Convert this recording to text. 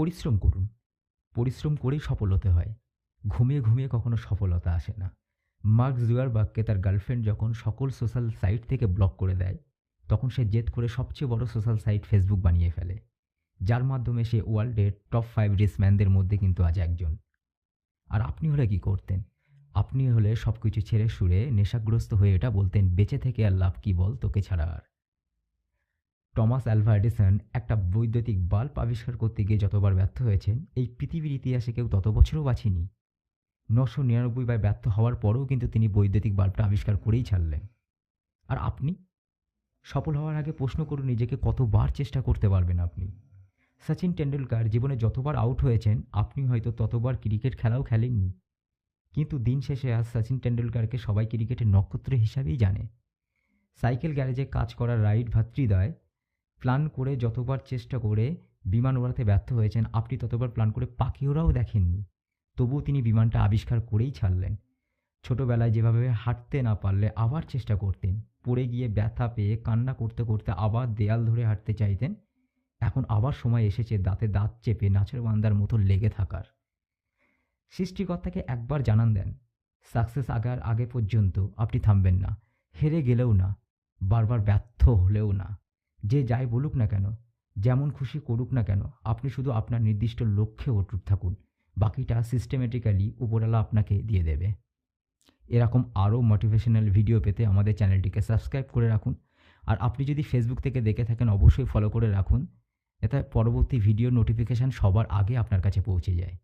পরিশ্রম করুন। পরিশ্রম করেই সফল হতে হয়। ঘুমিয়ে ঘুমিয়ে কখনো সফলতা আসে না। মার্ক জুয়ারবার্গকে তার গার্লফ্রেন্ড যখন সকল সোশ্যাল সাইট থেকে ব্লক করে দেয়, তখন সে জেদ করে সবচেয়ে বড় সোশ্যাল সাইট ফেসবুক বানিয়ে ফেলে। যার মাধ্যমে সে ওয়ার্ল্ডের টপ ফাইভ রিসম্যানদের মধ্যে কিন্তু আজ একজন। আর আপনি হলে কি করতেন? আপনি হলে সব কিছু ছেড়ে সুরে নেশাগ্রস্ত হয়ে এটা বলতেন, বেঁচে থেকে আর লাভ কী বল? তোকে ছাড়া আর। টমাস অ্যালভা এডিসন একটা বৈদ্যুতিক বাল্ব আবিষ্কার করতে গিয়ে যতবার ব্যর্থ হয়েছেন, এই পৃথিবীর ইতিহাসে কেউ তত বছরও বাঁচেনি। নশো নিরানব্বই বার ব্যর্থ হওয়ার পরেও কিন্তু তিনি বৈদ্যুতিক বাল্বটা আবিষ্কার করেই ছাড়লেন। আর আপনি? সফল হওয়ার আগে প্রশ্ন করুন, নিজেকে কতবার চেষ্টা করতে পারবেন আপনি? সচিন টেন্ডুলকার জীবনে যতবার আউট হয়েছেন আপনি হয়তো ততবার ক্রিকেট খেলাও খেলেননি। কিন্তু দিন শেষে আজ সচিন টেন্ডুলকারকে সবাই ক্রিকেটের নক্ষত্র হিসাবেই জানে। সাইকেল গ্যারেজে কাজ করা রাইড ভাতৃদয় প্ল্যান করে যতবার চেষ্টা করে বিমান ওড়াতে ব্যর্থ হয়েছেন, আপনি ততবার প্ল্যান করে পাখি ওরাও দেখেননি। তবুও তিনি বিমানটা আবিষ্কার করেই ছাড়লেন। ছোটোবেলায় যেভাবে হাঁটতে না পারলে আবার চেষ্টা করতেন, পড়ে গিয়ে ব্যথা পেয়ে কান্না করতে করতে আবার দেয়াল ধরে হাঁটতে চাইতেন, এখন আবার সময় এসেছে দাঁতে দাঁত চেপে নাচের বান্দার মতো লেগে থাকার। সৃষ্টিকর্তাকে একবার জানান দেন, সাকসেস আগার আগে পর্যন্ত আপনি থামবেন না, হেরে গেলেও না, বারবার ব্যর্থ হলেও না। যে যাই বলুক না কেন, যেমন খুশি করুক না কেন, আপনি শুধু আপনার নির্দিষ্ট লক্ষ্যে অটুট থাকুন, বাকিটা সিস্টেমেটিক্যালি উপরওয়ালা আপনাকে দিয়ে দেবে। এরকম আরও মোটিভেশনাল ভিডিও পেতে আমাদের চ্যানেলটিকে সাবস্ক্রাইব করে রাখুন। আর আপনি যদি ফেসবুক থেকে দেখে থাকেন, অবশ্যই ফলো করে রাখুন। এতে পরবর্তী ভিডিও নোটিফিকেশান সবার আগে আপনার কাছে পৌঁছে যায়।